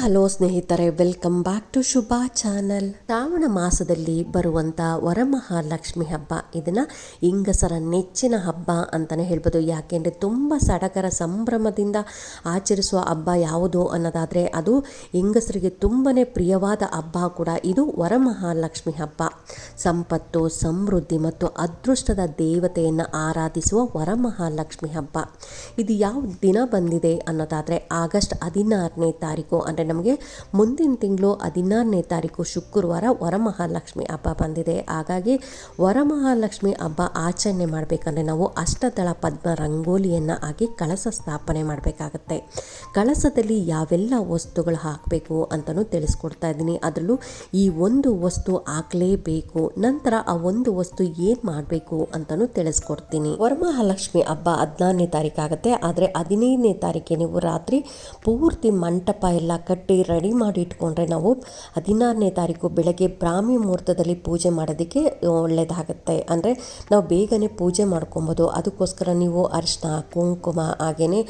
Hello ಸ್ನೇಹಿತರೆ welcome back to Shubha channel Shravana ಮಾಸದಲ್ಲಿ ಬರುವಂತ ವರಮಹಾಲಕ್ಷ್ಮಿ ಹಬ್ಬ. ಇದನ್ನ ಇಂಗಸರ ನೆಚ್ಚಿನ ಹಬ್ಬ ಅಂತಾನೆ ಹೇಳ್ಬೋದು. ಯಾಕೆಂದ್ರೆ ತುಂಬಾ ಸಡಗರ ಸಂಭ್ರಮದಿಂದ ಆಚರಿಸುವ ಹಬ್ಬ ಯಾವುದು ಅನ್ನೋದಾದ್ರೆ, ಅದು ಇಂಗಸರಿಗೆ ತುಂಬನೇ ಪ್ರಿಯವಾದ ಹಬ್ಬ ಕೂಡ ಇದು ವರಮಹಾಲಕ್ಷ್ಮಿ ಹಬ್ಬ. ಸಂಪತ್ತು, ಸಮೃದ್ಧಿ ಮತ್ತು ಅದೃಷ್ಟದ ದೇವತೆಯನ್ನು ಆರಾಧಿಸುವ ವರಮಹಾಲಕ್ಷ್ಮಿ ಹಬ್ಬ. ಇದು ಯಾವ ದಿನ ಬಂದಿದೆ ಅನ್ನೋದಾದರೆ, ಆಗಸ್ಟ್ ಹದಿನಾರನೇ ತಾರೀಕು, ಅಂದರೆ ನಮಗೆ ಮುಂದಿನ ತಿಂಗಳು ಹದಿನಾರನೇ ತಾರೀಕು ಶುಕ್ರವಾರ ವರಮಹಾಲಕ್ಷ್ಮಿ ಹಬ್ಬ ಬಂದಿದೆ. ಹಾಗಾಗಿ ವರಮಹಾಲಕ್ಷ್ಮಿ ಹಬ್ಬ ಆಚರಣೆ ಮಾಡಬೇಕಂದ್ರೆ ನಾವು ಅಷ್ಟದಳ ಪದ್ಮ ರಂಗೋಲಿಯನ್ನು ಹಾಕಿ ಕಳಸ ಸ್ಥಾಪನೆ ಮಾಡಬೇಕಾಗತ್ತೆ. ಕಳಸದಲ್ಲಿ ಯಾವೆಲ್ಲ ವಸ್ತುಗಳು ಹಾಕಬೇಕು ಅಂತಲೂ ತಿಳಿಸ್ಕೊಡ್ತಾ ಇದ್ದೀನಿ. ಅದರಲ್ಲೂ ಈ ಒಂದು ವಸ್ತು ಹಾಕಲೇಬೇಕು, ನಂತರ ಆ ಒಂದು ವಸ್ತು ಏನು ಮಾಡಬೇಕು ಅಂತಲೂ ತಿಳಿಸ್ಕೊಡ್ತೀನಿ. ವರಮಹಾಲಕ್ಷ್ಮಿ ಹಬ್ಬ ಹದಿನಾರನೇ ತಾರೀಕು ಆಗುತ್ತೆ. ಆದರೆ ಹದಿನೈದನೇ ತಾರೀಕಿಗೆ ನೀವು ರಾತ್ರಿ ಪೂರ್ತಿ ಮಂಟಪ ಎಲ್ಲ ಕಟ್ಟಿ ರೆಡಿ ಮಾಡಿ ಇಟ್ಕೊಂಡ್ರೆ ನಾವು ಹದಿನಾರನೇ ತಾರೀಕು ಬೆಳಗ್ಗೆ ಬ್ರಾಹ್ಮಿ ಮುಹೂರ್ತದಲ್ಲಿ ಪೂಜೆ ಮಾಡೋದಕ್ಕೆ ಒಳ್ಳೆಯದಾಗುತ್ತೆ ಅಂದರೆ ನಾವು ಬೇಗನೆ ಪೂಜೆ ಮಾಡ್ಕೊಬೋದು. ಅದಕ್ಕೋಸ್ಕರ ನೀವು ಅರಿಶಿನ ಕುಂಕುಮ ಹಾಗೆಯೇ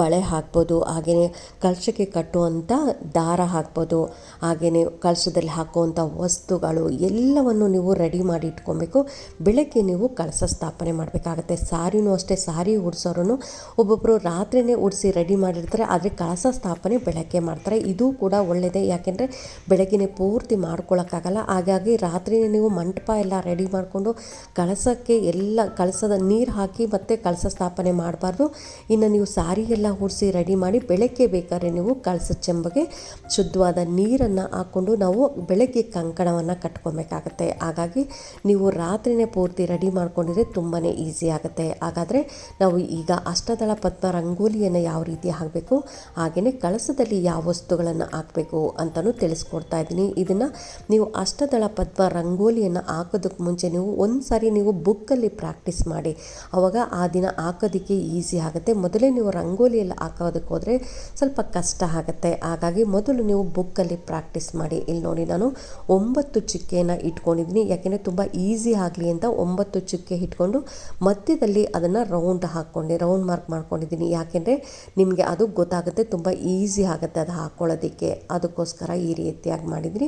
ಬಳೆ ಹಾಕ್ಬೋದು. ಹಾಗೆಯೇ ಕಲಶಕ್ಕೆ ಕಟ್ಟುವಂಥ ದಾರ ಹಾಕ್ಬೋದು. ಹಾಗೆಯೇ ಕಲಶದಲ್ಲಿ ಹಾಕುವಂಥ ವಸ್ತುಗಳು ಎಲ್ಲವನ್ನು ನೀವು ರೆಡಿ ಮಾಡಿ ಇಟ್ಕೊಬೇಕು ಬೆಳಗ್ಗೆ ನೀವು ಕಳಸ ಸ್ಥಾಪನೆ ಮಾಡಬೇಕಾಗತ್ತೆ. ಸಾರಿನೂ ಅಷ್ಟೇ, ಸಾರಿ ಉಡ್ಸೋರು ಒಬ್ಬೊಬ್ಬರು ರಾತ್ರಿನೇ ಉಡಿಸಿ ರೆಡಿ ಮಾಡಿರ್ತಾರೆ. ಆದರೆ ಕಳಸ ಸ್ಥಾಪನೆ ಬೆಳಗ್ಗೆ ಮಾಡ್ತಾರೆ. ಇದು ಕೂಡ ಒಳ್ಳೆಯದೇ ಯಾಕೆಂದರೆ ಬೆಳಗ್ಗೆನೇ ಪೂರ್ತಿ ಮಾಡ್ಕೊಳ್ಳೋಕ್ಕಾಗಲ್ಲ ಹಾಗಾಗಿ ರಾತ್ರಿನೇ ನೀವು ಮಂಟಪ ಎಲ್ಲ ರೆಡಿ ಮಾಡಿಕೊಂಡು ಕಳಸಕ್ಕೆ ಎಲ್ಲ ಕಳಸದ ನೀರು ಹಾಕಿ ಮತ್ತೆ ಕಳಸ ಸ್ಥಾಪನೆ ಮಾಡಬಾರ್ದು. ಇನ್ನು ನೀವು ಸಾರಿ ಎಲ್ಲ ಉಡಿಸಿ ರೆಡಿ ಮಾಡಿ ಬೆಳಗ್ಗೆ ಬೇಕಾದ್ರೆ ನೀವು ಕಳಸ ಚೆಂಬಗೆ ಶುದ್ಧವಾದ ನೀರನ್ನು ಹಾಕ್ಕೊಂಡು ನಾವು ಬೆಳಗ್ಗೆ ಕಂಕಣವನ್ನು ಕಟ್ಕೊಬೇಕಾಗತ್ತೆ. ಹಾಗಾಗಿ ನೀವು ರಾತ್ರಿನೇ ಪೂರ್ತಿ ರೆಡಿ ಮಾಡ್ಕೊಂಡಿದ್ರೆ ತುಂಬಾ ಈಸಿ ಆಗುತ್ತೆ. ಹಾಗಾದರೆ ನಾವು ಈಗ ಅಷ್ಟದಳ ಪದ್ಮ ರಂಗೋಲಿಯನ್ನು ಯಾವ ರೀತಿ ಹಾಕಬೇಕು? ಹಾಗೆಯೇ ಕಳಸದಲ್ಲಿ ಯಾವ ವಸ್ತುಗಳನ್ನು ಹಾಕಬೇಕು ಅಂತಲೂ ತಿಳಿಸ್ಕೊಡ್ತಾ ಇದ್ದೀನಿ. ಇದನ್ನು ನೀವು ಅಷ್ಟದಳ ಪದ್ಮ ರಂಗೋಲಿಯನ್ನು ಹಾಕೋದಕ್ಕೆ ಮುಂಚೆ ನೀವು ಒಂದು ಸಾರಿ ನೀವು ಬುಕ್ಕಲ್ಲಿ ಪ್ರಾಕ್ಟೀಸ್ ಮಾಡಿ. ಆವಾಗ ಆ ದಿನ ಹಾಕೋದಕ್ಕೆ ಈಸಿ ಆಗುತ್ತೆ. ಮೊದಲೇ ನೀವು ರಂಗೋಲಿಯಲ್ಲಿ ಹಾಕೋದಕ್ಕೆ ಹೋದರೆ ಸ್ವಲ್ಪ ಕಷ್ಟ ಆಗುತ್ತೆ. ಹಾಗಾಗಿ ಮೊದಲು ನೀವು ಬುಕ್ಕಲ್ಲಿ ಪ್ರಾಕ್ಟೀಸ್ ಮಾಡಿ. ಇಲ್ಲಿ ನೋಡಿ ನಾನು ಒಂಬತ್ತು ಚುಕ್ಕೆಯನ್ನು ಇಟ್ಕೊಂಡಿದ್ದೀನಿ. ಯಾಕೆಂದರೆ ತುಂಬ ಈಸಿ ಆಗಲಿ ಅಂತ ಒಂಬತ್ತು ಚುಕ್ಕೆ ಇಟ್ಕೊಂಡು ಮಧ್ಯದಲ್ಲಿ ಅದನ್ನು ರೌಂಡ್ ಹಾಕ್ಕೊಂಡೆ, ರೌಂಡ್ ಮಾರ್ಕ್ ಮಾಡ್ಕೊಂಡಿದ್ದೀನಿ. ಯಾಕೆಂದರೆ ನಿಮಗೆ ಅದು ಗೊತ್ತಾಗುತ್ತೆ, ತುಂಬ ಈಸಿ ಆಗುತ್ತೆ ಅದು ಹಾಕ್ಕೊಳ್ಳೋದಕ್ಕೆ ಅದಕ್ಕೋಸ್ಕರ ಈ ರೀತಿಯಾಗಿ ಮಾಡಿದ್ರಿ.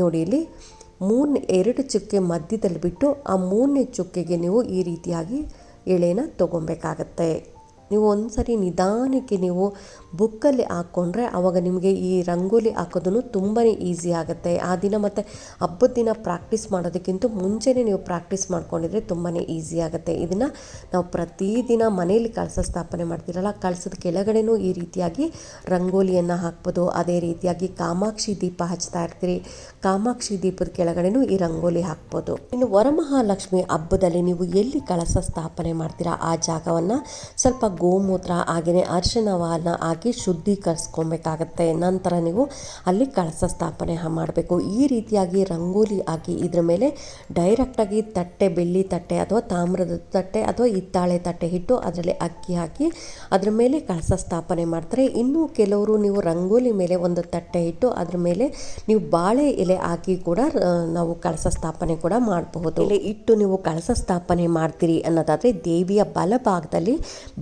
ನೋಡಿ ಇಲ್ಲಿ ಮೂರನೇ ಎರಡು ಚುಕ್ಕೆ ಮಧ್ಯದಲ್ಲಿ ಬಿಟ್ಟು ಆ ಮೂರನೇ ಚುಕ್ಕೆಗೆ ನೀವು ಈ ರೀತಿಯಾಗಿ ಎಳೆನ ತೊಗೊಬೇಕಾಗತ್ತೆ. ನೀವು ಒಂದು ಸರಿ ನಿಧಾನಕ್ಕೆ ನೀವು ಬುಕ್ಕಲ್ಲಿ ಹಾಕ್ಕೊಂಡ್ರೆ ಆವಾಗ ನಿಮಗೆ ಈ ರಂಗೋಲಿ ಹಾಕೋದನ್ನು ತುಂಬಾ ಈಸಿ ಆಗುತ್ತೆ. ಆ ದಿನ ಮತ್ತು ಹಬ್ಬದ ದಿನ ಪ್ರಾಕ್ಟೀಸ್ ಮಾಡೋದಕ್ಕಿಂತ ಮುಂಚೆನೇ ನೀವು ಪ್ರಾಕ್ಟೀಸ್ ಮಾಡ್ಕೊಂಡಿದ್ರೆ ತುಂಬಾ ಈಸಿ ಆಗುತ್ತೆ. ಇದನ್ನು ನಾವು ಪ್ರತಿದಿನ ಮನೆಯಲ್ಲಿ ಕಳಸ ಸ್ಥಾಪನೆ ಮಾಡ್ತಿರಲ್ಲ ಕಳಸದ ಕೆಳಗಡೆನೂ ಈ ರೀತಿಯಾಗಿ ರಂಗೋಲಿಯನ್ನು ಹಾಕ್ಬೋದು. ಅದೇ ರೀತಿಯಾಗಿ ಕಾಮಾಕ್ಷಿ ದೀಪ ಹಚ್ತಾ ಇರ್ತೀರಿ, ಕಾಮಾಕ್ಷಿ ದೀಪದ ಕೆಳಗಡೆನೂ ಈ ರಂಗೋಲಿ ಹಾಕ್ಬೋದು. ಇನ್ನು ವರಮಹಾಲಕ್ಷ್ಮಿ ಹಬ್ಬದಲ್ಲಿ ನೀವು ಎಲ್ಲಿ ಕಳಸ ಸ್ಥಾಪನೆ ಮಾಡ್ತೀರಾ ಆ ಜಾಗವನ್ನು ಸ್ವಲ್ಪ ಗೋಮೂತ್ರ ಹಾಗೆಯೇ ಅರಿಶಿನವನ್ನು ಹಾಕಿ ಶುದ್ಧೀಕರಿಸ್ಕೊಬೇಕಾಗತ್ತೆ. ನಂತರ ನೀವು ಅಲ್ಲಿ ಕಳಸ ಸ್ಥಾಪನೆ ಮಾಡಬೇಕು. ಈ ರೀತಿಯಾಗಿ ರಂಗೋಲಿ ಹಾಕಿ ಇದ್ರ ಮೇಲೆ ಡೈರೆಕ್ಟಾಗಿ ತಟ್ಟೆ, ಬೆಳ್ಳಿ ತಟ್ಟೆ ಅಥವಾ ತಾಮ್ರದ ತಟ್ಟೆ ಅಥವಾ ಹಿತ್ತಾಳೆ ತಟ್ಟೆ ಇಟ್ಟು ಅದರಲ್ಲಿ ಅಕ್ಕಿ ಹಾಕಿ ಅದ್ರ ಮೇಲೆ ಕಳಸ ಸ್ಥಾಪನೆ ಮಾಡ್ತಾರೆ. ಇನ್ನೂ ಕೆಲವರು ನೀವು ರಂಗೋಲಿ ಮೇಲೆ ಒಂದು ತಟ್ಟೆ ಇಟ್ಟು ಅದ್ರ ಮೇಲೆ ನೀವು ಬಾಳೆ ಎಲೆ ಹಾಕಿ ಕೂಡ ನಾವು ಕಳಸ ಸ್ಥಾಪನೆ ಕೂಡ ಮಾಡಬಹುದು. ಎಲೆ ಇಟ್ಟು ನೀವು ಕಳಸ ಸ್ಥಾಪನೆ ಮಾಡ್ತೀರಿ ಅನ್ನೋದಾದರೆ ದೇವಿಯ ಬಲಭಾಗದಲ್ಲಿ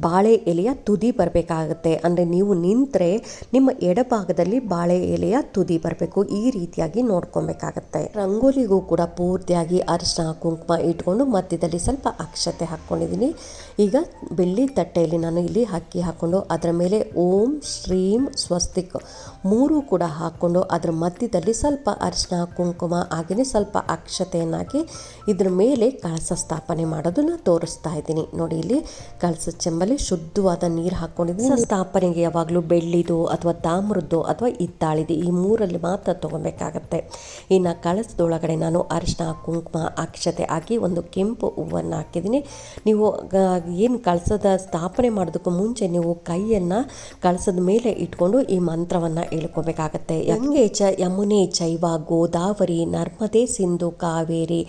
ಬಾಳೆ ಎಲೆಯ ತುದಿ ಬರಬೇಕಾಗುತ್ತೆ. ಅಂದರೆ ನೀವು ನಿಂತರೆ ನಿಮ್ಮ ಎಡಭಾಗದಲ್ಲಿ ಬಾಳೆ ಎಲೆಯ ತುದಿ ಬರಬೇಕು. ಈ ರೀತಿಯಾಗಿ ನೋಡ್ಕೊಬೇಕಾಗತ್ತೆ. ರಂಗೋಲಿಗೂ ಕೂಡ ಪೂರ್ತಿಯಾಗಿ ಅರಿಶಿನ ಕುಂಕುಮ ಇಟ್ಕೊಂಡು ಮಧ್ಯದಲ್ಲಿ ಸ್ವಲ್ಪ ಅಕ್ಷತೆ ಹಾಕ್ಕೊಂಡಿದ್ದೀನಿ. ಈಗ ಬೆಳ್ಳಿ ತಟ್ಟೆಯಲ್ಲಿ ನಾನು ಇಲ್ಲಿ ಅಕ್ಕಿ ಹಾಕ್ಕೊಂಡು ಅದರ ಮೇಲೆ ಓಂ ಶ್ರೀಂ ಸ್ವಸ್ತಿಕ್ ಮೂರು ಕೂಡ ಹಾಕ್ಕೊಂಡು ಅದರ ಮಧ್ಯದಲ್ಲಿ ಸ್ವಲ್ಪ ಅರಿಶಿನ ಕುಂಕುಮ ಹಾಗೆಯೇ ಸ್ವಲ್ಪ ಅಕ್ಷತೆಯನ್ನಾಗಿ ಇದ್ರ ಮೇಲೆ ಕಳಸ ಸ್ಥಾಪನೆ ಮಾಡೋದನ್ನ ತೋರಿಸ್ತಾ ಇದ್ದೀನಿ. ನೋಡಿ ಇಲ್ಲಿ ಕಳಸ ಚೆಂಬಲ್ಲಿ ಶುದ್ಧವಾದ ನೀರು ಹಾಕ್ಕೊಂಡಿದ್ದೀನಿ ಸ್ಥಾಪನೆಗೆ ಯಾವಾಗಲೂ ಬೆಳ್ಳಿದು ಅಥವಾ ತಾಮ್ರದ್ದು ಅಥವಾ ಹಿತ್ತಾಳಿದು ಈ ಮೂರಲ್ಲಿ ಮಾತ್ರ ತೊಗೊಬೇಕಾಗತ್ತೆ. ಇನ್ನು ಕಳಸದೊಳಗಡೆ ನಾನು ಅರಿಶಿನ ಕುಂಕುಮ ಅಕ್ಷತೆ ಹಾಕಿ ಒಂದು ಕೆಂಪು ಹೂವನ್ನು ಹಾಕಿದ್ದೀನಿ. ನೀವು ಏನು ಕಳಸದ ಸ್ಥಾಪನೆ ಮಾಡೋದಕ್ಕೂ ಮುಂಚೆ ನೀವು ಕೈಯನ್ನು ಕಳಸದ ಮೇಲೆ ಇಟ್ಕೊಂಡು ಈ ಮಂತ್ರವನ್ನು ಹೇಳ್ಕೋಬೇಕಾಗತ್ತೆ. ಗಂಗೆ ಚ ಯಮುನೆ ಚೈವ ಗೋದಾವರಿ ನರ್ಮದೆ ಸಿಂಧು ಕಾವೇರಿ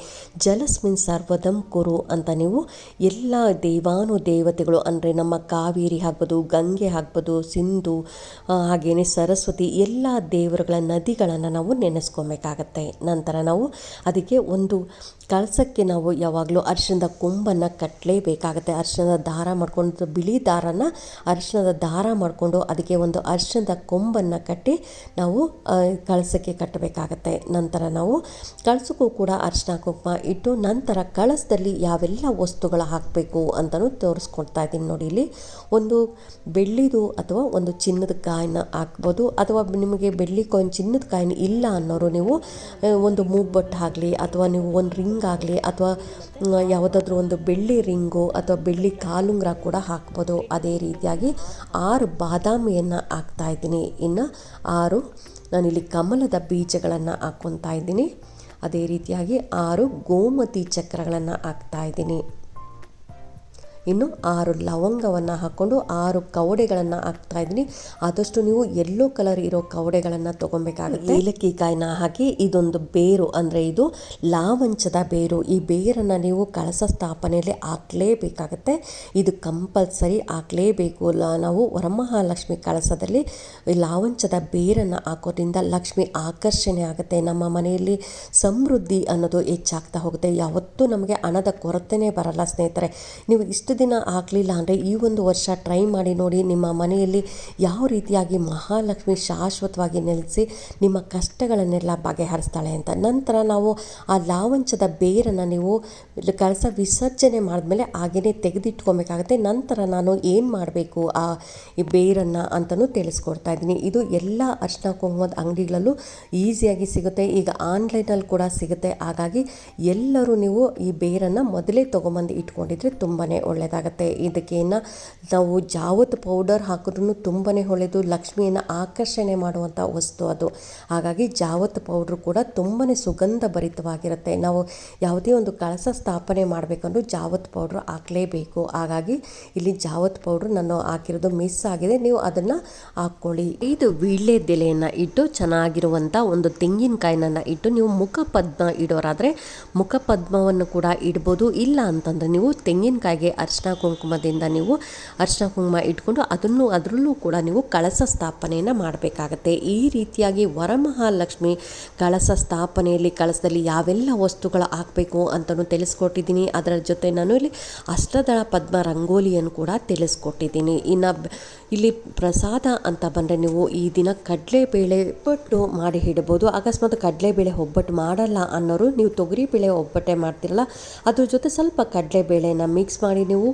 ಜಲಸ್ಮಿನ್ ಸರ್ವದಂ ಕುರು ಅಂತ ನೀವು ಎಲ್ಲ ದೇವಾನು ದೇವತೆಗಳು ಅಂದರೆ ನಮ್ಮ ಕಾವೇರಿ ಆಗ್ಬೋದು, ಗಂಗೆ ಆಗ್ಬೋದು, ಸಿಂಧು ಹಾಗೆಯೇ ಸರಸ್ವತಿ ಎಲ್ಲ ದೇವರುಗಳ ನದಿಗಳನ್ನು ನಾವು ನೆನೆಸ್ಕೊಬೇಕಾಗತ್ತೆ. ನಂತರ ನಾವು ಅದಕ್ಕೆ ಒಂದು ಕಳಸಕ್ಕೆ ನಾವು ಯಾವಾಗಲೂ ಅರಿಶಿಣದ ಕೊಂಬನ್ನು ಕಟ್ಟಲೇಬೇಕಾಗತ್ತೆ ಅರಿಶಿಣದ ದಾರ ಮಾಡ್ಕೊಂಡು ಬಿಳಿ ದಾರನ ಅರಿಶಿಣದ ದಾರ ಮಾಡಿಕೊಂಡು ಅದಕ್ಕೆ ಒಂದು ಅರಿಶಿಣದ ಕೊಂಬನ್ನು ಕಟ್ಟಿ ನಾವು ಕಳಸಕ್ಕೆ ಕಟ್ಟಬೇಕಾಗತ್ತೆ. ನಂತರ ನಾವು ಕಳಸಕ್ಕೂ ಕೂಡ ಅರಿಶಿಣ ಕುಂಕುಮ ಇಟ್ಟು ನಂತರ ಕಳಸದಲ್ಲಿ ಯಾವೆಲ್ಲ ವಸ್ತುಗಳು ಹಾಕಬೇಕು ಅಂತಲೂ ತೋರಿಸ್ಕೊಡ್ತಾ ಇದ್ದೀನಿ ನೋಡಿ ಇಲ್ಲಿ. ಒಂದು ಬೆಳ್ಳಿದು ಅಥವಾ ಒಂದು ಚಿನ್ನದ ಕಾಯಿನ ಹಾಕ್ಬೋದು, ಅಥವಾ ನಿಮಗೆ ಬೆಳ್ಳಿ ಕಾಯಿನ್ ಚಿನ್ನದ ಕಾಯಿನ್ ಇಲ್ಲ ಅನ್ನೋರು ನೀವು ಒಂದು ಮೂಗ್ಬಟ್ಟು ಆಗಲಿ, ಅಥವಾ ನೀವು ಒಂದು ರಿಂಗ್ ಆಗಲಿ, ಅಥವಾ ಯಾವುದಾದ್ರೂ ಒಂದು ಬೆಳ್ಳಿ ರಿಂಗು ಅಥವಾ ಬೆಳ್ಳಿ ಕಾಲುಂಗ್ರ ಕೂಡ ಹಾಕ್ಬೋದು. ಅದೇ ರೀತಿಯಾಗಿ ಆರು ಬಾದಾಮಿಯನ್ನು ಹಾಕ್ತಾ ಇದ್ದೀನಿ. ಇನ್ನು ಆರು ನಾನಿಲ್ಲಿ ಕಮಲದ ಬೀಜಗಳನ್ನು ಹಾಕ್ಕೊತಾ ಇದ್ದೀನಿ. ಅದೇ ರೀತಿಯಾಗಿ ಆರು ಗೋಮತಿ ಚಕ್ರಗಳನ್ನು ಹಾಕ್ತಾ ಇದ್ದೀನಿ. ಇನ್ನು ಆರು ಲವಂಗವನ್ನು ಹಾಕ್ಕೊಂಡು ಆರು ಕವಡೆಗಳನ್ನು ಹಾಕ್ತಾ ಇದ್ದೀನಿ. ಆದಷ್ಟು ನೀವು ಎಲ್ಲೋ ಕಲರ್ ಇರೋ ಕವಡೆಗಳನ್ನು ತೊಗೊಬೇಕಾಗುತ್ತೆ ಏಲಕ್ಕಿ ಕಾಯಿನ ಹಾಕಿ ಇದೊಂದು ಬೇರು ಅಂದರೆ ಇದು ಲಾವಂಚದ ಬೇರು. ಈ ಬೇರನ್ನು ನೀವು ಕಳಸ ಸ್ಥಾಪನೆಯಲ್ಲಿ ಹಾಕಲೇಬೇಕಾಗತ್ತೆ. ಇದು ಕಂಪಲ್ಸರಿ ಹಾಕಲೇಬೇಕು. ನಾವು ವರಮಹಾಲಕ್ಷ್ಮಿ ಕಳಸದಲ್ಲಿ ಲಾವಂಚದ ಬೇರನ್ನು ಹಾಕೋದ್ರಿಂದ ಲಕ್ಷ್ಮಿ ಆಕರ್ಷಣೆ ಆಗುತ್ತೆ. ನಮ್ಮ ಮನೆಯಲ್ಲಿ ಸಮೃದ್ಧಿ ಅನ್ನೋದು ಹೆಚ್ಚಾಗ್ತಾ ಹೋಗುತ್ತೆ. ಯಾವತ್ತೂ ನಮಗೆ ಹಣದ ಕೊರತೆನೇ ಬರಲ್ಲ ಸ್ನೇಹಿತರೆ. ನೀವು ಇಷ್ಟು ದಿನ ಆಗಲಿಲ್ಲ ಅಂದರೆ ಈ ಒಂದು ವರ್ಷ ಟ್ರೈ ಮಾಡಿ ನೋಡಿ ನಿಮ್ಮ ಮನೆಯಲ್ಲಿ ಯಾವ ರೀತಿಯಾಗಿ ಮಹಾಲಕ್ಷ್ಮಿ ಶಾಶ್ವತವಾಗಿ ನೆಲೆಸಿ ನಿಮ್ಮ ಕಷ್ಟಗಳನ್ನೆಲ್ಲ ಬಗೆಹರಿಸ್ತಾಳೆ ಅಂತ. ನಂತರ ನಾವು ಆ ಲಾವಂಚದ ಬೇರನ್ನು ನೀವು ಕಳಸ ವಿಸರ್ಜನೆ ಮಾಡಿದ್ಮೇಲೆ ಹಾಗೆಯೇ ತೆಗೆದಿಟ್ಕೊಬೇಕಾಗುತ್ತೆ. ನಂತರ ನಾನು ಏನು ಮಾಡಬೇಕು ಆ ಈ ಬೇರನ್ನು ಅಂತಲೂ ತಿಳಿಸ್ಕೊಡ್ತಾ ಇದ್ದೀನಿ. ಇದು ಎಲ್ಲ ಅರ್ಶನ ಕುಂಕುಮದ ಅಂಗಡಿಗಳಲ್ಲೂ ಈಸಿಯಾಗಿ ಸಿಗುತ್ತೆ. ಈಗ ಆನ್ಲೈನಲ್ಲಿ ಕೂಡ ಸಿಗುತ್ತೆ. ಹಾಗಾಗಿ ಎಲ್ಲರೂ ನೀವು ಈ ಬೇರನ್ನು ಮೊದಲೇ ತೊಗೊಂಬಂದು ಇಟ್ಕೊಂಡಿದ್ರೆ ತುಂಬಾ ಒಳ್ಳೆಯದಾಗತ್ತೆ ಇದಕ್ಕೆ ಇನ್ನು ನಾವು ಜಾವತ್ ಪೌಡರ್ ಹಾಕಿದ್ರೂ ತುಂಬಾ ಒಳ್ಳೆಯದು ಲಕ್ಷ್ಮಿಯನ್ನು ಆಕರ್ಷಣೆ ಮಾಡುವಂಥ ವಸ್ತು ಅದು. ಹಾಗಾಗಿ ಜಾವತ್ ಪೌಡ್ರು ಕೂಡ ತುಂಬಾ ಸುಗಂಧ ಭರಿತವಾಗಿರುತ್ತೆ ನಾವು ಯಾವುದೇ ಒಂದು ಕಳಸ ಸ್ಥಾಪನೆ ಮಾಡಬೇಕಂದ್ರೂ ಜಾವತ್ ಪೌಡ್ರ್ ಹಾಕಲೇಬೇಕು. ಹಾಗಾಗಿ ಇಲ್ಲಿ ಜಾವತ್ ಪೌಡ್ರ್ ನಾನು ಹಾಕಿರೋದು ಮಿಸ್ ಆಗಿದೆ. ನೀವು ಅದನ್ನು ಹಾಕ್ಕೊಳ್ಳಿ. ಇದು ವೀಳ್ಯದೆಲೆಯನ್ನು ಇಟ್ಟು ಚೆನ್ನಾಗಿರುವಂಥ ಒಂದು ತೆಂಗಿನಕಾಯಿನ ಇಟ್ಟು ನೀವು ಮುಖಪದ್ಮ ಇಡೋರಾದರೆ ಮುಖಪದ್ಮವನ್ನು ಕೂಡ ಇಡ್ಬೋದು. ಇಲ್ಲ ಅಂತಂದರೆ ನೀವು ತೆಂಗಿನಕಾಯಿಗೆ ಅರಿಶಿನ ಕುಂಕುಮದಿಂದ ನೀವು ಅರಿಶಿನ ಕುಂಕುಮ ಇಟ್ಕೊಂಡು ಅದನ್ನು ಅದರಲ್ಲೂ ಕೂಡ ನೀವು ಕಳಸ ಸ್ಥಾಪನೆಯನ್ನು ಮಾಡಬೇಕಾಗತ್ತೆ. ಈ ರೀತಿಯಾಗಿ ವರಮಹಾಲಕ್ಷ್ಮಿ ಕಳಸ ಸ್ಥಾಪನೆಯಲ್ಲಿ ಕಳಸದಲ್ಲಿ ಯಾವೆಲ್ಲ ವಸ್ತುಗಳು ಹಾಕಬೇಕು ಅಂತಲೂ ತಿಳಿಸ್ಕೊಟ್ಟಿದ್ದೀನಿ. ಅದರ ಜೊತೆ ನಾನು ಇಲ್ಲಿ ಅಷ್ಟದಳ ಪದ್ಮ ರಂಗೋಲಿಯನ್ನು ಕೂಡ ತಿಳಿಸ್ಕೊಟ್ಟಿದ್ದೀನಿ. ಇನ್ನು ಇಲ್ಲಿ ಪ್ರಸಾದ ಅಂತ ಬಂದರೆ ನೀವು ಈ ದಿನ ಕಡಲೆಬೇಳೆ ಒಬ್ಬಟ್ಟು ಮಾಡಿ ಇಡ್ಬೋದು ಅಕಸ್ಮಾತ್ ಕಡಲೆಬೇಳೆ ಒಬ್ಬಟ್ಟು ಮಾಡಲ್ಲ ಅನ್ನೋರು ನೀವು ತೊಗರಿಬೇಳೆ ಒಬ್ಬಟ್ಟೆ ಮಾಡ್ತಿರಲ್ಲ, ಅದ್ರ ಜೊತೆ ಸ್ವಲ್ಪ ಕಡಲೆಬೇಳೆನ ಮಿಕ್ಸ್ ಮಾಡಿ ನೀವು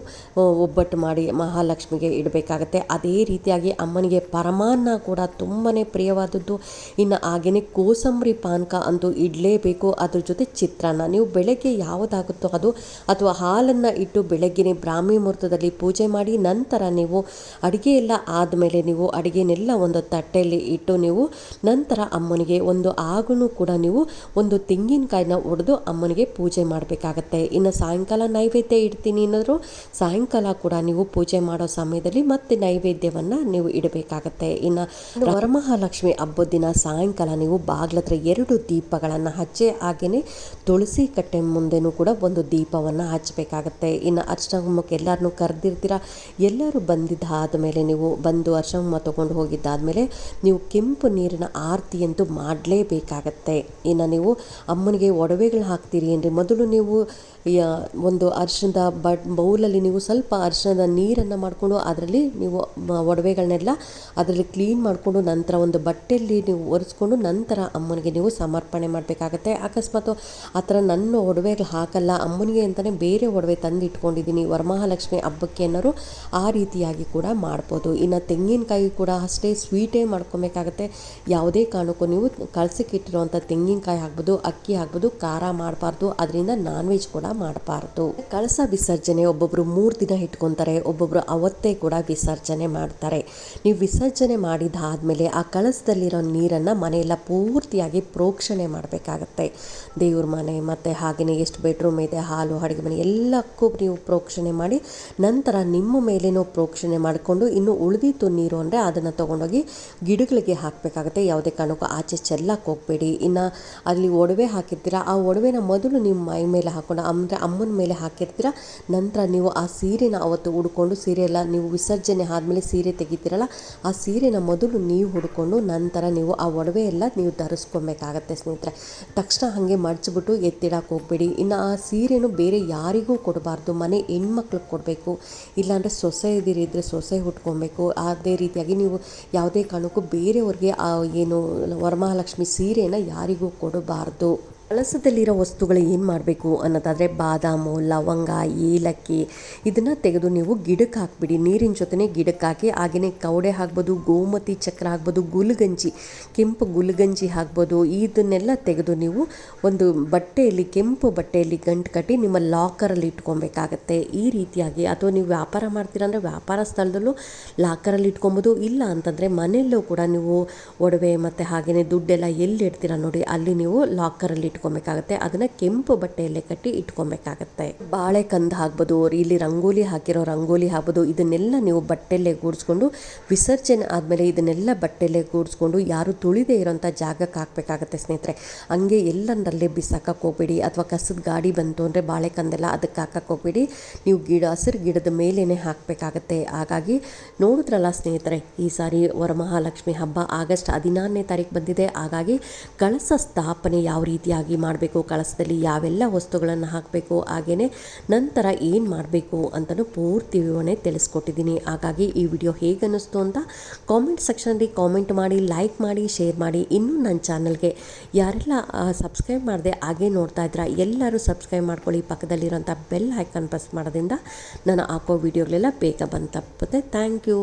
ಒಬ್ಬಟ್ಟು ಮಾಡಿ ಮಹಾಲಕ್ಷ್ಮಿಗೆ ಇಡಬೇಕಾಗತ್ತೆ. ಅದೇ ರೀತಿಯಾಗಿ ಅಮ್ಮನಿಗೆ ಪರಮಾನ್ನ ಕೂಡ ತುಂಬಾ ಪ್ರಿಯವಾದದ್ದು. ಇನ್ನು ಹಾಗೆಯೇ ಕೋಸಂಬರಿ ಪಾನಕ ಅಂತೂ ಇಡಲೇಬೇಕು. ಅದ್ರ ಜೊತೆ ಚಿತ್ರಾನ್ನ. ನೀವು ಬೆಳಗ್ಗೆ ಯಾವುದಾಗುತ್ತೋ ಅದು, ಅಥವಾ ಹಾಲನ್ನು ಇಟ್ಟು ಬೆಳಗ್ಗೆನೇ ಬ್ರಾಹ್ಮಿ ಮುಹೂರ್ತದಲ್ಲಿ ಪೂಜೆ ಮಾಡಿ ನಂತರ ನೀವು ಅಡುಗೆ ಎಲ್ಲ ಆದಮೇಲೆ ನೀವು ಅಡುಗೆನೆಲ್ಲ ಒಂದು ತಟ್ಟೆಯಲ್ಲಿ ಇಟ್ಟು ನೀವು ನಂತರ ಅಮ್ಮನಿಗೆ ಒಂದು ಆಗುನು ಕೂಡ ನೀವು ಒಂದು ತೆಂಗಿನಕಾಯಿನ ಒಡೆದು ಅಮ್ಮನಿಗೆ ಪೂಜೆ ಮಾಡಬೇಕಾಗತ್ತೆ. ಇನ್ನು ಸಾಯಂಕಾಲ ನೈವೇದ್ಯ ಇಡ್ತೀನಿ ಅನ್ನೋದ್ರು ಸಾಯಂಕಾಲ ಕೂಡ ನೀವು ಪೂಜೆ ಮಾಡೋ ಸಮಯದಲ್ಲಿ ಮತ್ತೆ ನೈವೇದ್ಯವನ್ನು ನೀವು ಇಡಬೇಕಾಗತ್ತೆ. ಇನ್ನು ವರಮಹಾಲಕ್ಷ್ಮಿ ಹಬ್ಬದ ದಿನ ಸಾಯಂಕಾಲ ನೀವು ಬಾಗ್ಲತ್ರ ಎರಡು ದೀಪಗಳನ್ನು ಹಚ್ಚಿ ಹಾಗೆಯೇ ತುಳಸಿ ಕಟ್ಟೆ ಮುಂದೆನೂ ಕೂಡ ಒಂದು ದೀಪವನ್ನು ಹಚ್ಚಬೇಕಾಗತ್ತೆ. ಇನ್ನು ಅರ್ಚನಾ ಹೋಮಕ್ಕೆ ಎಲ್ಲರನ್ನೂ ಕರೆದಿರ್ತೀರ? ಎಲ್ಲರೂ ಬಂದಿದ್ದಾದ ಮೇಲೆ ನೀವು ಬಂದು ಅರ್ಶಮ್ಮ ತಗೊಂಡು ಹೋಗಿದ್ದಾದಮೇಲೆ ನೀವು ಕೆಂಪು ನೀರಿನ ಆರತಿ ಅಂತೂ ಮಾಡಲೇಬೇಕಾಗತ್ತೆ. ಇನ್ನು ನೀವು ಅಮ್ಮನಿಗೆ ಒಡವೆಗಳು ಹಾಕ್ತೀರಿ ಏನ್ರಿ? ಮೊದಲು ನೀವು ಒಂದು ಅರಿಶಿಣದ ಬಟ್ ಬೌಲಲ್ಲಿ ನೀವು ಸ್ವಲ್ಪ ಅರಿಶಿಣದ ನೀರನ್ನು ಮಾಡಿಕೊಂಡು ಅದರಲ್ಲಿ ನೀವು ಒಡವೆಗಳನ್ನೆಲ್ಲ ಅದರಲ್ಲಿ ಕ್ಲೀನ್ ಮಾಡಿಕೊಂಡು ನಂತರ ಒಂದು ಬಟ್ಟೆಯಲ್ಲಿ ನೀವು ಒರೆಸ್ಕೊಂಡು ನಂತರ ಅಮ್ಮನಿಗೆ ನೀವು ಸಮರ್ಪಣೆ ಮಾಡಬೇಕಾಗತ್ತೆ. ಅಕಸ್ಮಾತ್ ಆ ಥರ ನನ್ನ ಒಡವೆಗಳು ಹಾಕಲ್ಲ, ಅಮ್ಮನಿಗೆ ಅಂತಲೇ ಬೇರೆ ಒಡವೆ ತಂದು ಇಟ್ಕೊಂಡಿದ್ದೀನಿ ವರಮಹಾಲಕ್ಷ್ಮಿ ಹಬ್ಬಕ್ಕೆ ಅನ್ನೋರು ಆ ರೀತಿಯಾಗಿ ಕೂಡ ಮಾಡ್ಬೋದು. ಇನ್ನು ತೆಂಗಿನಕಾಯಿ ಕೂಡ ಅಷ್ಟೇ ಸ್ವೀಟೇ ಮಾಡ್ಕೊಬೇಕಾಗತ್ತೆ. ಯಾವುದೇ ಕಾರಣಕ್ಕೂ ನೀವು ಕಳಿಸಿಕ್ಕಿಟ್ಟಿರುವಂಥ ತೆಂಗಿನಕಾಯಿ ಆಗ್ಬೋದು ಅಕ್ಕಿ ಆಗ್ಬೋದು ಖಾರ ಮಾಡಬಾರ್ದು. ಅದರಿಂದ ನಾನ್ ವೆಜ್ ಕೂಡ ಮಾಡಬಾರ್ದು. ಕಳಸ ವಿಸರ್ಜನೆ ಒಬ್ಬೊಬ್ಬರು ಮೂರು ದಿನ ಇಟ್ಕೊತಾರೆ ಒಬ್ಬೊಬ್ಬರು ಅವತ್ತೇ ಕೂಡ ವಿಸರ್ಜನೆ ಮಾಡ್ತಾರೆ. ನೀವು ವಿಸರ್ಜನೆ ಮಾಡಿದಾದ್ಮೇಲೆ ಆ ಕಳಸದಲ್ಲಿರೋ ನೀರನ್ನು ಮನೆಯೆಲ್ಲ ಪೂರ್ತಿಯಾಗಿ ಪ್ರೋಕ್ಷಣೆ ಮಾಡಬೇಕಾಗತ್ತೆ. ದೇವ್ರ ಮನೆ, ಮತ್ತು ಹಾಗೆಯೇ ಎಷ್ಟು ಬೆಡ್ರೂಮ್ ಇದೆ, ಹಾಲು, ಅಡುಗೆ ಮನೆ ಎಲ್ಲಕ್ಕೂ ನೀವು ಪ್ರೋಕ್ಷಣೆ ಮಾಡಿ, ನಂತರ ನಿಮ್ಮ ಮೇಲೇನೋ ಪ್ರೋಕ್ಷಣೆ ಮಾಡಿಕೊಂಡು ಇನ್ನು ಉಳಿದಿತ್ತು ನೀರು ಅಂದರೆ ಅದನ್ನು ತೊಗೊಂಡೋಗಿ ಗಿಡಗಳಿಗೆ ಹಾಕಬೇಕಾಗುತ್ತೆ. ಯಾವುದೇ ಕಾರಣಕ್ಕೂ ಆಚೆ ಚೆಲ್ಲಕ್ಕೆ ಹೋಗಬೇಡಿ. ಇನ್ನು ಅಲ್ಲಿ ಒಡವೆ ಹಾಕಿರ್ತೀರ, ಆ ಒಡವೆನ ಮೊದಲು ನಿಮ್ಮ ಮೈ ಮೇಲೆ ಹಾಕೊಂಡು, ಅಂದರೆ ಅಮ್ಮನ ಮೇಲೆ ಹಾಕಿರ್ತೀರ, ನಂತರ ನೀವು ಆ ಸೀರೆನ ಅವತ್ತು ಉಡ್ಕೊಂಡು, ಸೀರೆ ಎಲ್ಲ ನೀವು ವಿಸರ್ಜನೆ ಆದಮೇಲೆ ಸೀರೆ ತೆಗಿತೀರಲ್ಲ, ಆ ಸೀರೆನ ಮೊದಲು ನೀವು ಹುಡ್ಕೊಂಡು ನಂತರ ನೀವು ಆ ಒಡವೆ ಎಲ್ಲ ನೀವು ಧರಿಸ್ಕೊಬೇಕಾಗತ್ತೆ ಸ್ನೇಹಿತರೆ. ತಕ್ಷಣ ಹಾಗೆ ಮಡ್ಚಿಬಿಟ್ಟು ಎತ್ತಿಡಕ್ಕೆ ಹೋಗಬೇಡಿ. ಇನ್ನು ಆ ಸೀರೆನೂ ಬೇರೆ ಯಾರಿಗೂ ಕೊಡಬಾರ್ದು. ಮನೆ ಹೆಣ್ಮಕ್ಳಿಗೆ ಕೊಡಬೇಕು. ಇಲ್ಲಾಂದರೆ ಸೊಸೆ ಇದ್ದರೆ ಸೊಸೆ ಉಟ್ಕೊಬೇಕು. ಅದೇ ರೀತಿಯಾಗಿ ನೀವು ಯಾವುದೇ ಕಾರಣಕ್ಕೂ ಬೇರೆಯವ್ರಿಗೆ ಏನು ವರಮಹಾಲಕ್ಷ್ಮಿ ಸೀರೆನ ಯಾರಿಗೂ ಕೊಡಬಾರ್ದು. ಕಳಸದಲ್ಲಿರೋ ವಸ್ತುಗಳು ಏನು ಮಾಡಬೇಕು ಅನ್ನೋದಾದರೆ ಬಾದಾಮು, ಲವಂಗ, ಏಲಕ್ಕಿ, ಇದನ್ನು ತೆಗೆದು ನೀವು ಗಿಡಕ್ಕೆ ಹಾಕ್ಬಿಡಿ. ನೀರಿನ ಜೊತೆನೇ ಗಿಡಕ್ಕೆ ಹಾಕಿ ಹಾಗೆಯೇ ಕವಡೆ ಹಾಕ್ಬೋದು, ಗೋಮತಿ ಚಕ್ರ ಹಾಕ್ಬೋದು, ಗುಲ್ಗಂಜಿ, ಕೆಂಪು ಗುಲ್ಗಂಜಿ ಹಾಕ್ಬೋದು. ಇದನ್ನೆಲ್ಲ ತೆಗೆದು ನೀವು ಒಂದು ಬಟ್ಟೆಯಲ್ಲಿ, ಕೆಂಪು ಬಟ್ಟೆಯಲ್ಲಿ ಗಂಟು ಕಟ್ಟಿ ನಿಮ್ಮ ಲಾಕರಲ್ಲಿ ಇಟ್ಕೊಬೇಕಾಗತ್ತೆ. ಈ ರೀತಿಯಾಗಿ, ಅಥವಾ ನೀವು ವ್ಯಾಪಾರ ಮಾಡ್ತೀರಾ ಅಂದರೆ ವ್ಯಾಪಾರ ಸ್ಥಳದಲ್ಲೂ ಲಾಕರಲ್ಲಿ ಇಟ್ಕೊಬೋದು. ಇಲ್ಲ ಅಂತಂದರೆ ಮನೆಯಲ್ಲೂ ಕೂಡ ನೀವು ಒಡವೆ ಮತ್ತು ಹಾಗೆಯೇ ದುಡ್ಡೆಲ್ಲ ಎಲ್ಲಿ ಇಡ್ತೀರಾ ನೋಡಿ, ಅಲ್ಲಿ ನೀವು ಲಾಕರಲ್ಲಿ ಇಟ್ಕೊಬೇಕಾಗತ್ತೆ. ಅದನ್ನ ಕೆಂಪು ಬಟ್ಟೆಯಲ್ಲೇ ಕಟ್ಟಿ ಇಟ್ಕೊಬೇಕಾಗತ್ತೆ. ಬಾಳೆಕಂದು ಹಾಕ್ಬೋದು ಇಲ್ಲಿ ರಂಗೋಲಿ ಹಾಕಿರೋ ರಂಗೋಲಿ ಹಾಕ್ಬೋದು, ಇದನ್ನೆಲ್ಲ ನೀವು ಬಟ್ಟೆಲ್ಲೇ ಗೂಡಿಸ್ಕೊಂಡು ವಿಸರ್ಜನೆ ಆದಮೇಲೆ ಇದನ್ನೆಲ್ಲ ಬಟ್ಟೆಲ್ಲೇ ಗೂಡಿಸ್ಕೊಂಡು ಯಾರು ತುಳಿದೇ ಇರೋಂಥ ಜಾಗಕ್ಕೆ ಹಾಕಬೇಕಾಗತ್ತೆ ಸ್ನೇಹಿತರೆ. ಹಂಗೆ ಎಲ್ಲಂದ್ರಲ್ಲೇ ಬಿಸಾಕಕ್ಕೆ ಹೋಗ್ಬೇಡಿ, ಅಥವಾ ಕಸದ ಗಾಡಿ ಬಂತು ಅಂದರೆ ಬಾಳೆಕಂದೆಲ್ಲ ಅದಕ್ಕೆ ಹಾಕಕ್ಕೆ ಹೋಗ್ಬೇಡಿ. ನೀವು ಗಿಡ, ಹಸಿರು ಗಿಡದ ಮೇಲೇ ಹಾಕಬೇಕಾಗತ್ತೆ. ಹಾಗಾಗಿ ನೋಡಿದ್ರಲ್ಲ ಸ್ನೇಹಿತರೆ, ಈ ಸಾರಿ ವರಮಹಾಲಕ್ಷ್ಮಿ ಹಬ್ಬ ಆಗಸ್ಟ್ ಹದಿನಾರನೇ ತಾರೀಕು ಬಂದಿದೆ. ಹಾಗಾಗಿ ಕಳಸ ಸ್ಥಾಪನೆ ಯಾವ ರೀತಿಯಾಗಿ ಮಾಡಬೇಕು, ಕಳಸದಲ್ಲಿ ಯಾವೆಲ್ಲ ವಸ್ತುಗಳನ್ನು ಹಾಕಬೇಕು ಹಾಗೆಯೇ ನಂತರ ಏನು ಮಾಡಬೇಕು ಅಂತಲೂ ಪೂರ್ತಿ ವಿವರಣೆ ತಿಳಿಸ್ಕೊಟ್ಟಿದ್ದೀನಿ. ಹಾಗಾಗಿ ಈ ವಿಡಿಯೋ ಹೇಗೆ ಅನ್ನಿಸ್ತು ಅಂತ ಕಾಮೆಂಟ್ ಸೆಕ್ಷನಲ್ಲಿ ಕಾಮೆಂಟ್ ಮಾಡಿ ಲೈಕ್ ಮಾಡಿ ಶೇರ್ ಮಾಡಿ ಇನ್ನೂ ನನ್ನ ಚಾನಲ್ಗೆ ಯಾರೆಲ್ಲ ಸಬ್ಸ್ಕ್ರೈಬ್ ಮಾಡಿದೆ ಹಾಗೆ ನೋಡ್ತಾ ಇದ್ದೀರಾ ಎಲ್ಲರೂ ಸಬ್ಸ್ಕ್ರೈಬ್ ಮಾಡ್ಕೊಳ್ಳಿ. ಪಕ್ಕದಲ್ಲಿರೋಂಥ ಬೆಲ್ ಐಕಾನ್ ಪ್ರೆಸ್ ಮಾಡೋದ್ರಿಂದ ನಾನು ಹಾಕೋ ವಿಡಿಯೋಗಳೆಲ್ಲ ಬೇಗ ಬಂದು ತಪ್ಪುತ್ತೆ. Thank you